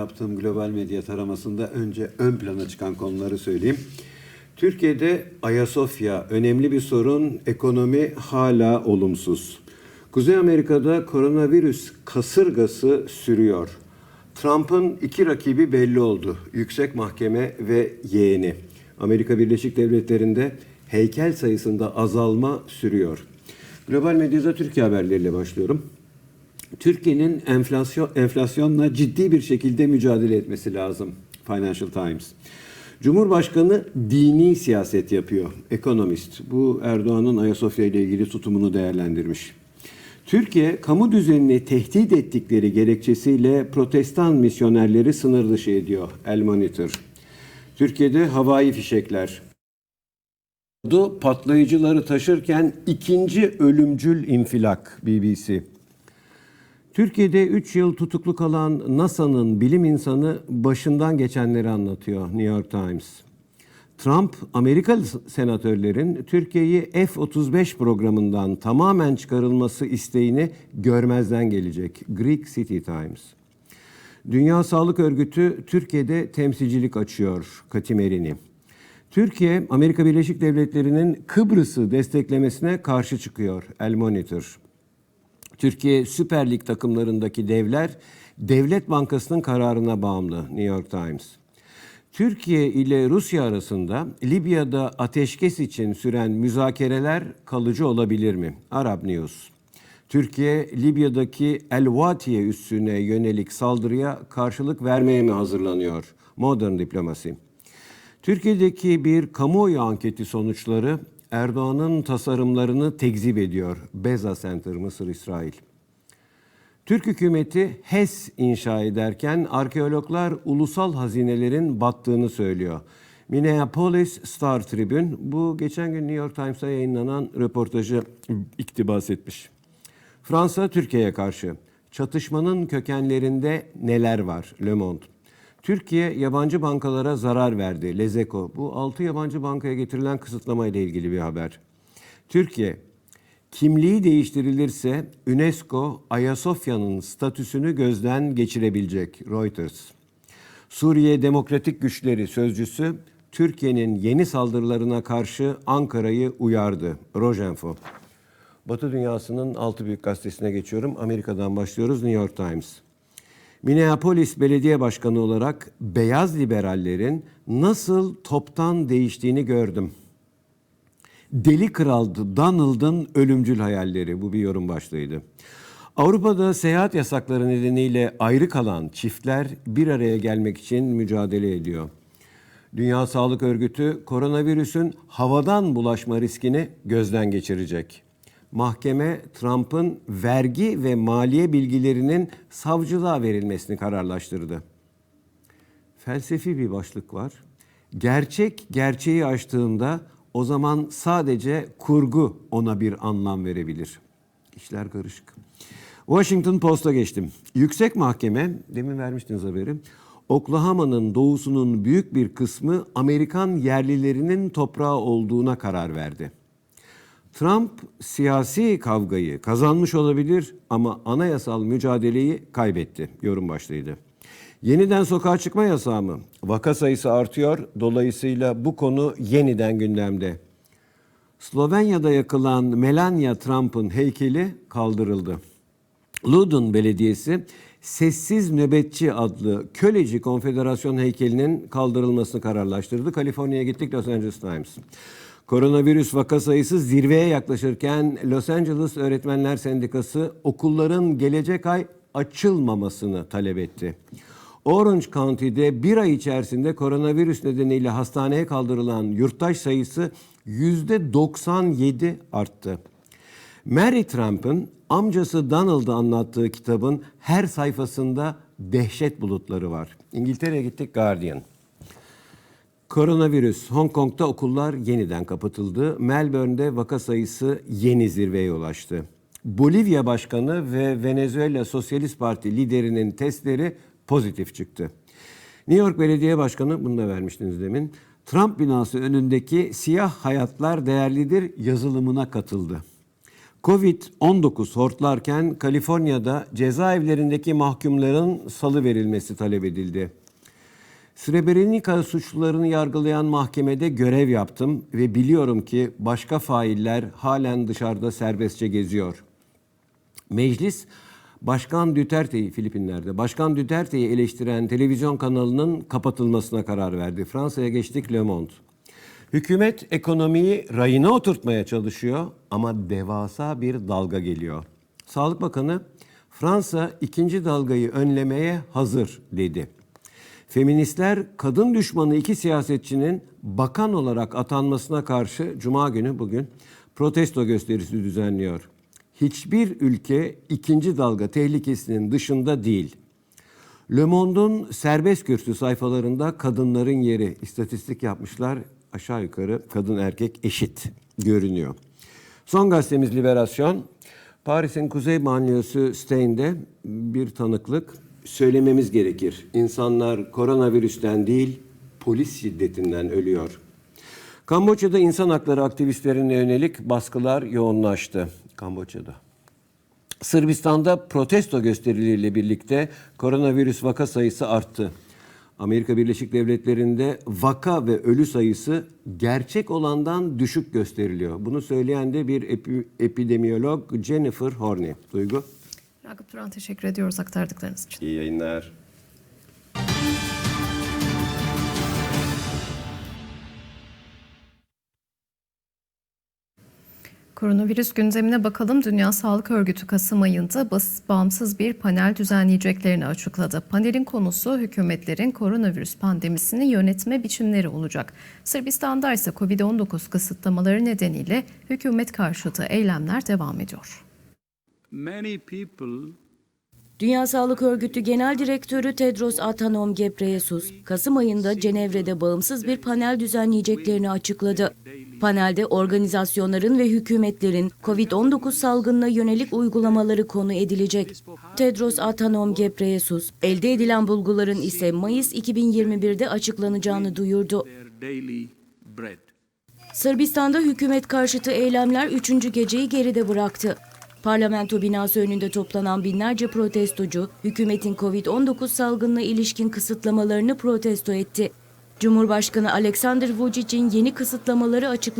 Yaptığım global medya taramasında önce ön plana çıkan konuları söyleyeyim. Türkiye'de Ayasofya önemli bir sorun, ekonomi hala olumsuz. Kuzey Amerika'da koronavirüs kasırgası sürüyor. Trump'ın iki rakibi belli oldu. Yüksek Mahkeme ve yeğeni. Amerika Birleşik Devletleri'nde heykel sayısında azalma sürüyor. Global medyada Türkiye haberleriyle başlıyorum. Türkiye'nin enflasyon enflasyonla ciddi bir şekilde mücadele etmesi lazım. Financial Times. Cumhurbaşkanı dini siyaset yapıyor. Ekonomist. Bu Erdoğan'ın Ayasofya ile ilgili tutumunu değerlendirmiş. Türkiye kamu düzenini tehdit ettikleri gerekçesiyle protestan misyonerleri sınır dışı ediyor. El Monitor. Türkiye'de havai fişekler, patlayıcıları taşırken ikinci ölümcül infilak BBC. Türkiye'de 3 yıl tutuklu kalan NASA'nın bilim insanı başından geçenleri anlatıyor New York Times. Trump, Amerikalı senatörlerin Türkiye'yi F-35 programından tamamen çıkarılması isteğini görmezden gelecek. Greek City Times. Dünya Sağlık Örgütü Türkiye'de temsilcilik açıyor Katimerini. Türkiye, Amerika Birleşik Devletleri'nin Kıbrıs'ı desteklemesine karşı çıkıyor El Monitor. Türkiye Süper Lig takımlarındaki devler Devlet Bankası'nın kararına bağımlı New York Times. Türkiye ile Rusya arasında Libya'da ateşkes için süren müzakereler kalıcı olabilir mi? Arab News. Türkiye Libya'daki El Vatiye üssüne yönelik saldırıya karşılık vermeye mi hazırlanıyor? Modern diplomasi. Türkiye'deki bir kamuoyu anketi sonuçları Erdoğan'ın tasarımlarını tekzip ediyor. Beza Center, Mısır, İsrail. Türk hükümeti HES inşa ederken arkeologlar ulusal hazinelerin battığını söylüyor. Minneapolis Star Tribune bu geçen gün New York Times'a yayınlanan röportajı iktibas etmiş. Fransa Türkiye'ye karşı çatışmanın kökenlerinde neler var? Le Monde. Türkiye yabancı bankalara zarar verdi. Lezeko. Bu 6 yabancı bankaya getirilen kısıtlama ile ilgili bir haber. Türkiye kimliği değiştirilirse UNESCO Ayasofya'nın statüsünü gözden geçirebilecek. Reuters. Suriye Demokratik Güçleri sözcüsü Türkiye'nin yeni saldırılarına karşı Ankara'yı uyardı. Rojenfo. Batı dünyasının altı büyük gazetesine geçiyorum. Amerika'dan başlıyoruz. New York Times. Minneapolis Belediye Başkanı olarak beyaz liberallerin nasıl toptan değiştiğini gördüm. Deli Kral'dı Donald'ın ölümcül hayalleri bu bir yorum başlığıydı. Avrupa'da seyahat yasakları nedeniyle ayrı kalan çiftler bir araya gelmek için mücadele ediyor. Dünya Sağlık Örgütü koronavirüsün havadan bulaşma riskini gözden geçirecek mahkeme Trump'ın vergi ve maliye bilgilerinin savcılığa verilmesini kararlaştırdı. Felsefi bir başlık var. Gerçek gerçeği açtığında o zaman sadece kurgu ona bir anlam verebilir. İşler karışık. Washington Post'a geçtim. Yüksek Mahkeme, demin vermiştiniz haberi, Oklahoma'nın doğusunun büyük bir kısmı Amerikan yerlilerinin toprağı olduğuna karar verdi. Trump siyasi kavgayı kazanmış olabilir ama anayasal mücadeleyi kaybetti. Yorum başlığıydı. Yeniden sokağa çıkma yasağı mı? Vaka sayısı artıyor. Dolayısıyla bu konu yeniden gündemde. Slovenya'da yakılan Melania Trump'ın heykeli kaldırıldı. Ludun Belediyesi Sessiz Nöbetçi adlı köleci konfederasyon heykelinin kaldırılmasını kararlaştırdı. Kaliforniya'ya gittik Los Angeles Times. Koronavirüs vaka sayısı zirveye yaklaşırken Los Angeles Öğretmenler Sendikası okulların gelecek ay açılmamasını talep etti. Orange County'de bir ay içerisinde koronavirüs nedeniyle hastaneye kaldırılan yurttaş sayısı %97 arttı. Mary Trump'ın amcası Donald'ı anlattığı kitabın her sayfasında dehşet bulutları var. İngiltere'ye gittik Guardian. Koronavirüs, Hong Kong'da okullar yeniden kapatıldı. Melbourne'de vaka sayısı yeni zirveye ulaştı. Bolivya Başkanı ve Venezuela Sosyalist Parti liderinin testleri pozitif çıktı. New York Belediye Başkanı, bunu da vermiştiniz demin, Trump binası önündeki siyah hayatlar değerlidir yazılımına katıldı. Covid-19 hortlarken Kaliforniya'da cezaevlerindeki mahkumların salı verilmesi talep edildi. Srebrenica suçlularını yargılayan mahkemede görev yaptım ve biliyorum ki başka failler halen dışarıda serbestçe geziyor. Meclis Başkan Duterte'yi Filipinler'de Başkan Duterte'yi eleştiren televizyon kanalının kapatılmasına karar verdi. Fransa'ya geçtik Le Monde. Hükümet ekonomiyi rayına oturtmaya çalışıyor ama devasa bir dalga geliyor. Sağlık Bakanı Fransa ikinci dalgayı önlemeye hazır dedi. Feministler kadın düşmanı iki siyasetçinin bakan olarak atanmasına karşı cuma günü bugün protesto gösterisi düzenliyor. Hiçbir ülke ikinci dalga tehlikesinin dışında değil. Le Monde'un serbest kürsü sayfalarında kadınların yeri istatistik yapmışlar. Aşağı yukarı kadın erkek eşit görünüyor. Son gazetemiz Liberasyon. Paris'in kuzey banliyosu Stein'de bir tanıklık söylememiz gerekir. İnsanlar koronavirüsten değil polis şiddetinden ölüyor. Kamboçya'da insan hakları aktivistlerine yönelik baskılar yoğunlaştı. Kamboçya'da. Sırbistan'da protesto gösterileriyle birlikte koronavirüs vaka sayısı arttı. Amerika Birleşik Devletleri'nde vaka ve ölü sayısı gerçek olandan düşük gösteriliyor. Bunu söyleyen de bir epi- epidemiyolog Jennifer Horney. Duygu. Ragıp Duran teşekkür ediyoruz aktardıklarınız için. İyi yayınlar. Koronavirüs gündemine bakalım. Dünya Sağlık Örgütü Kasım ayında bas, bağımsız bir panel düzenleyeceklerini açıkladı. Panelin konusu hükümetlerin koronavirüs pandemisini yönetme biçimleri olacak. Sırbistan'da ise Covid-19 kısıtlamaları nedeniyle hükümet karşıtı eylemler devam ediyor. Dünya Sağlık Örgütü Genel Direktörü Tedros Adhanom Ghebreyesus, Kasım ayında Cenevre'de bağımsız bir panel düzenleyeceklerini açıkladı. Panelde organizasyonların ve hükümetlerin COVID-19 salgınına yönelik uygulamaları konu edilecek. Tedros Adhanom Ghebreyesus, elde edilen bulguların ise Mayıs 2021'de açıklanacağını duyurdu. Sırbistan'da hükümet karşıtı eylemler 3. geceyi geride bıraktı. Parlamento binası önünde toplanan binlerce protestocu, hükümetin Covid-19 salgınına ilişkin kısıtlamalarını protesto etti. Cumhurbaşkanı Alexander Vučić'in yeni kısıtlamaları açıklaması